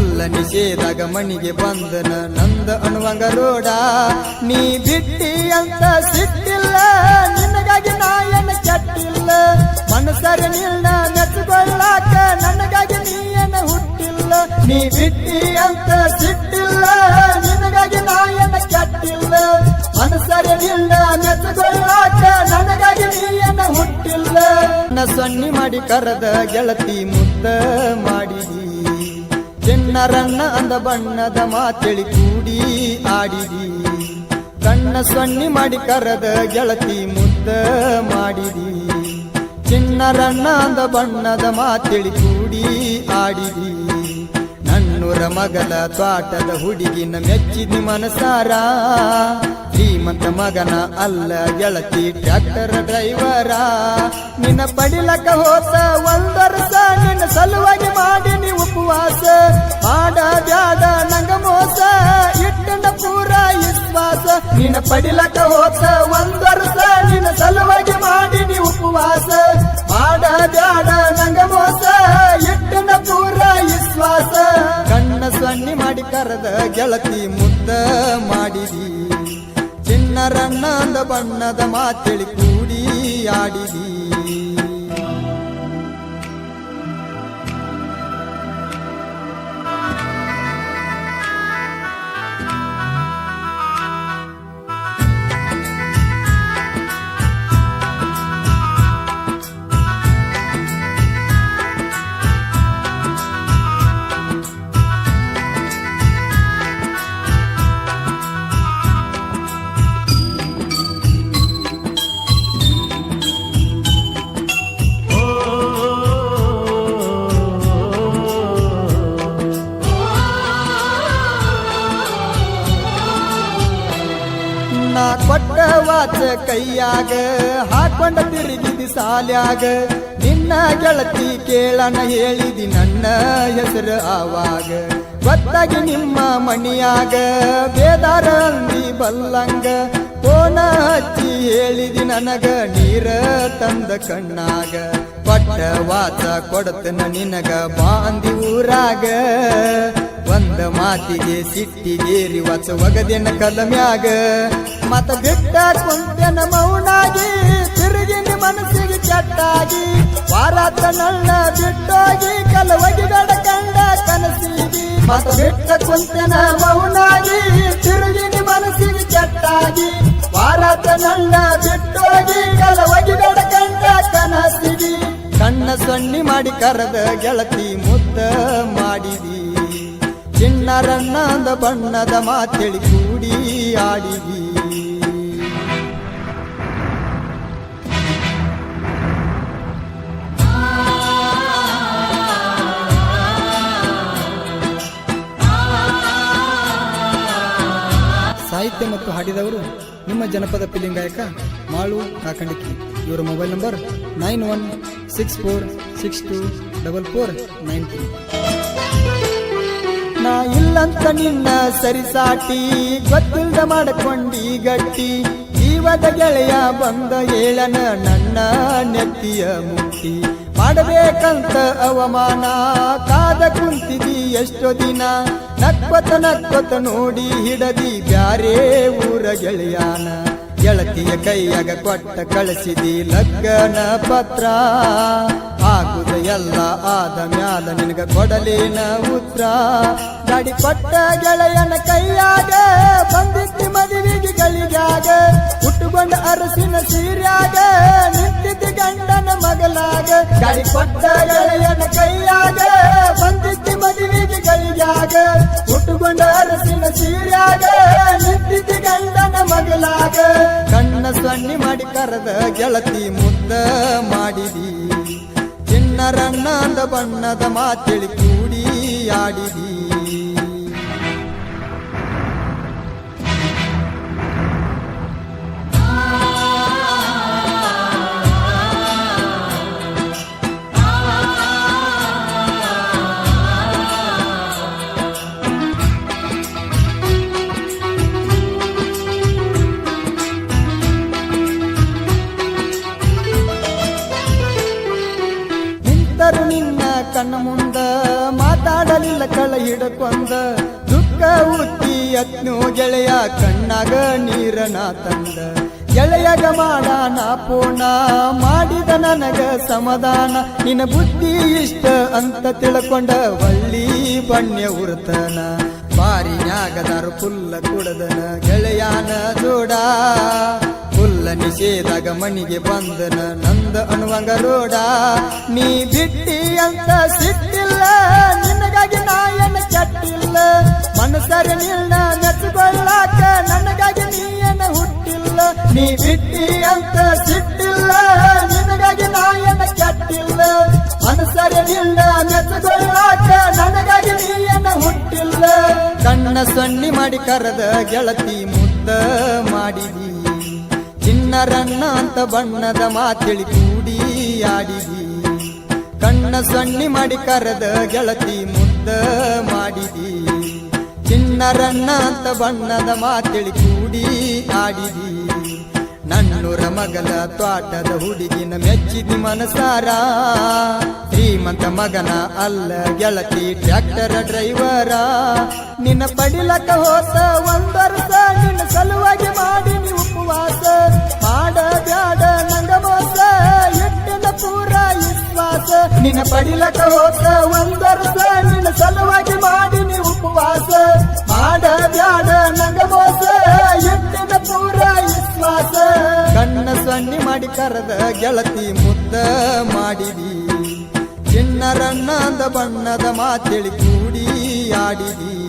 ಫುಲ್ಲ ನಿಷೇಧಾಗ ಮಣಿಗೆ ಬಂದನ. ನಂದ ಅನುವಂಗ ರೋಡ, ನೀ ಬಿಟ್ಟಿ ಅಂತ ಸಿಟ್ಟಿಲ್ಲ. ನಿನಗಾಗಿ ನಾಯನ ಕೆಟ್ಟಿಲ್ಲ. ಮನಸರ ನಿಲ್ಲ ಮೆಚ್ಚುಕೊಳ್ಳಾಕ ನನಗಾಗಿ ನೀಯನ ಹುಟ್ಟಿಲ್ಲ. ನೀ ಬಿಟ್ಟಿ ಅಂತ ಸಿಟ್ಟಿಲ್ಲ. ನಿನಗಾಗಿ ನಾಯನ ಕೆಟ್ಟಿಲ್ಲ. ಮನಸರ ನಿಲ್ಲ ಮೆಚ್ಚುಕೊಳ್ಳಾಕ ನನಗಾಗಿ ನೀಯನ ಹುಟ್ಟಿಲ್ಲ. ನ ಸೊನ್ನಿ ಮಾಡಿ ಕರೆದ ಗೆಳತಿ ಮುದ್ದ ಮಾಡಿದಿ. ಚಿನ್ನರನ್ನ ಅಂದ ಬಣ್ಣದ ಮಾತೆಳಿ ಕೂಡಿ ಆಡಿದಿ. ಕಣ್ಣ ಸೊನ್ನಿ ಮಾಡಿ ಕರದ ಗೆಳತಿ ಮುದ್ದ ಮಾಡಿದಿ. ಚಿನ್ನರನ್ನ ಅಂದ ಬಣ್ಣದ ಮಾತೆಳಿ ಕೂಡಿ ಆಡಿದಿ. ನನ್ನೂರ ಮಗಲ ತ್ವಾಟದ ಹುಡುಗಿನ ಮೆಚ್ಚಿದ ಮನಸಾರ. ಶ್ರೀಮಂತ ಮಗನ ಅಲ್ಲ ಗೆಳತಿ ಟ್ರ್ಯಾಕ್ಟರ್ ಡ್ರೈವರ. ನಿನ್ನ ಪಡಿಲಕ ಹೋತ ಒಂದರ್ಸ, ನಿನ್ನ ಸಲುವಾಗಿ ಮಾಡಿ ನೀ ಉಪವಾಸ. ಮಾಡ ಜಾದ ನಂಗ ಮೋಸ ಇಟ್ಟನ ಪೂರ ವಿಶ್ವಾಸ. ನಿನ್ನ ಪಡಿಲಕ ಹೋತ ಒಂದರ್ಸ ಸೊನ್ನಿ ಮಾಡಿ ಕರೆದ ಗೆಳತಿ ಮುದ್ದ ಮಾಡಿದಿ. ಚಿನ್ನರನ್ನ ಬಣ್ಣದ ಮಾತೇಳಿ ಕೂಡಿ ಆಡಿದಿ. ನಾ ಕೊಟ್ಟ ವಾಚ ಕೈಯಾಗ, ಹಾಕೊಂಡ ತಿರುಗಿದಿ ಸಾಲ್ಯಾಗ. ನಿನ್ನ ಗೆಳತಿ ಕೇಳನ ಹೇಳಿದಿ ನನ್ನ ಹೆಸರು ಆವಾಗ. ಗೊತ್ತಾಗಿ ನಿಮ್ಮ ಮಣಿಯಾಗ, ಬೇದಾರ ಅಂದಿ ಬಲ್ಲಂಗ. ಕೋನ ಹಚ್ಚಿ ಹೇಳಿದಿ ನನಗ ನೀರ ತಂದ ಕಣ್ಣಾಗ. ಪಟ್ಟ ವಾಚ ಕೊಡತನ ನಿನಗ ಬಾಂದಿ ಊರಾಗ. ಬಂದ ಮಾತಿಗೆ ಸಿಟ್ಟಿಗೇರಿ ವಚ ಒಗದಿನ ಕಲಮ್ಯಾಗ ಮತ ಬಿಟ್ಟ ಕುಂತೆನ ಮೌನಾಗಿ, ತಿರುಗಿ ಮನಸ್ಸಿಗೆ ಕೆಟ್ಟಾಗಿ. ವಾರಾತ ನನ್ನ ಬಿಟ್ಟೋಗಿ, ಕಲವಗಿಗಳ ಕಂಡ ಕನಸಿಗಿ. ಮತ ಬಿಟ್ಟ ಕುಂತೆನ ಮೌನಾಗಿ ನನ್ನ ಬಿಟ್ಟೋಗಿ ಕೆಲವಾಗಿ ಕಂಡ ಕನಸಿದಿ ಕಣ್ಣ ಸಣ್ಣಿ ಮಾಡಿ ಕರೆದ ಗೆಳತಿ ಮುದ್ದ ಮಾಡಿದಿ. ಚಿನ್ನರನ್ನ ಅಂದ ಬಣ್ಣದ ಮಾತೇಳಿ ಕೂಡಿ ಆಡಿದಿ. ಸಾಹಿತ್ಯ ಮತ್ತು ಹಾಡಿದವರು ನಿಮ್ಮ ಜನಪದ ಪಿಲಿಂಗಾಯಕ ಮಾಳು ಕಾಕಂಡಿಕಿ ಇವರ mobile number nine one six four six two double four nine three. ನಾ ಇಲ್ಲಂತ ನಿನ್ನ ಸರಿಸಾಟಿ ಗೊತ್ತಿಲ್ಲದ ಮಾಡಿಕೊಂಡಿ ಗಟ್ಟಿ ಜೀವದ ಗೆಳೆಯ ಬಂದ ಏಳನ ನನ್ನ ನೆತ್ತಿಯ ಮುಟ್ಟಿ. ಮಾಡಬೇಕಂತ ಅವಮಾನ. ಕಾದ ಕುಂತಿದಿ ಎಷ್ಟೋ ದಿನ. ನಕ್ಕತ ನಕ್ಕತ ನೋಡಿ ಹಿಡದಿ ಬ್ಯಾರೆ ಊರ ಗೆಳೆಯಾನ. ಗೆಳತಿಯ ಕೈಯಾಗ ಕೊಟ್ಟ ಕಳಿಸಿದಿ ಲಗ್ನ ಪತ್ರ. ಆಗುದ ಎಲ್ಲ ಆದ ಮ್ಯಾಲ ನಿನಗ ಕೊಡಲೇನ ಉತ್ರ. ಗಾಡಿ ಕೊಟ್ಟ ಗೆಳೆಯನ ಕೈಯಾಗ ಮಗಲಾಗ ಗಾಡಿ ಕೊಟ್ಟ ಗೆಳೆಯನ ಕೈಯಾಗ ಬಂದಿತ್ತಿ ಮದುವೆಗೆ ಗಳಿಗ್ಯಾಗ ಹುಟ್ಟುಕೊಂಡ ಅರಸಿನ ಸೀರ್ಯಾಗ ನಿಂತಿದ್ದ ಗಂಡನ ಮಗಲಾಗ ಕಣ್ಣ ಸೊನ್ನಿ ಮಾಡಿ ಕರೆದ ಗೆಳತಿ ಮುದ್ದ ಮಾಡಿದಿ ಚಿನ್ನರನ್ನ ಅಂದ ಬಣ್ಣದ ಮಾತೆಳಿ ಕೂಡಿ ಆಡಿದಿ ನಿನ್ನ ಮುಂದ ಮಾತಾಡಲಿಲ್ಲ ಕಳ ಹಿಡಕೊಂದ ದುಃಖ ಉತ್ತಿ ಯತ್ನು ಗೆಳೆಯ ಕಣ್ಣಾಗ ನೀರನ ತಂದ. ಗೆಳೆಯಗ ನಾ ಪೂರ್ಣ ಮಾಡಿದ ನನಗ ಸಮಾಧಾನ. ನಿನ್ನ ಬುದ್ಧಿ ಇಷ್ಟ ಅಂತ ತಿಳ್ಕೊಂಡ ಒಳ್ಳಿ ಬಣ್ಯ ಉರ್ತನ. ಬಾರಿನ್ಯಾಗದಾರು ಫುಲ್ಲ ಕುಡದನ ಗೆಳೆಯನ ಜೋಡ. ನಿಷೇಧಾಗ ಮಣಿಗೆ ಬಂದನ. ನಂದ ಅನುವಂಗ ರೋಡ ನೀ ಬಿಟ್ಟಿ ಅಂತ ಸಿಟ್ಟಿಲ್ಲ. ನಿನಗಾಗಿ ನಾಯನ ಕೆಟ್ಟಿಲ್ಲ. ಮನಸ್ಸರಿ ನಿಲ್ಲ ನೆಚ್ಚಿಕೊಳ್ಳಾಕ ನನಗಾಗಿ ನೀಯನ ಹುಟ್ಟಿಲ್ಲ. ನೀ ಬಿಟ್ಟಿ ಅಂತ ಸಿಟ್ಟಿಲ್ಲ. ನಿನಗಾಗಿ ನಾಯನ ಕೆಟ್ಟಿಲ್ಲ. ಮನಸ್ಸರಿ ನಿಲ್ಲ ನೆಚ್ಚಿಕೊಳ್ಳಾಕ ನನಗಾಗಿ ನೀಯನ ಹುಟ್ಟಿಲ್ಲ. ಕಣ್ಣ ಸಣ್ಣಿ ಮಾಡಿ ಕರೆದ ಗೆಳತಿ ಮುದ್ದ ಮಾಡಿದಿ. ಚಿನ್ನರನ್ನ ಅಂತ ಬಣ್ಣದ ಮಾತಿಳಿ ಕೂಡಿ ಆಡಿದಿ. ಕಣ್ಣ ಸಣ್ಣಿ ಮಾಡಿ ಕರೆದ ಗೆಳತಿ ಮುದ್ದ ಮಾಡಿದಿ. ಚಿನ್ನರನ್ನ ಅಂತ ಬಣ್ಣದ ಮಾತಿಳಿ ಕೂಡಿ ಆಡಿದಿ. ನನ್ನೂರ ಮಗನ ತ್ವಾಟದ ಹುಡುಗಿನ ಮೆಚ್ಚಿದಿ ಮನಸಾರ. ಶ್ರೀಮಂತ ಮಗನ ಅಲ್ಲ ಗೆಳತಿ ಟ್ರ್ಯಾಕ್ಟರ್ ಡ್ರೈವರ. ನಿನ್ನ ಪಡಿಲಕ ಹೋತ ಒಂದರ್ಸ ನಿನ್ನ ಸಲುವಾಗಿ ಮಾಡಿ ನೀ ಉಪವಾಸ ನಿನ್ನ ಪಡಿಲಕ ಹೋಗ ಒಂದರ್ಸ ನಿನ್ನ ಸಲುವಾಗಿ ಮಾಡಿ ನೀ ಉಪವಾಸ. ಮಾಡ, ಬ್ಯಾಡ, ನಂಗ ಮೋಸ. ಎಟ್ಟಿನ ಪೂರ ವಿಶ್ವಾಸ. ಕಣ್ಣ ಸಣ್ಣಿ ಮಾಡಿ ಕರೆದ ಗೆಳತಿ ಮುದ್ದ ಮಾಡಿದಿ. ಚಿನ್ನರನ್ನದ ಬಣ್ಣದ ಮಾತಿಳಿ ಕೂಡಿ ಆಡಿದಿ.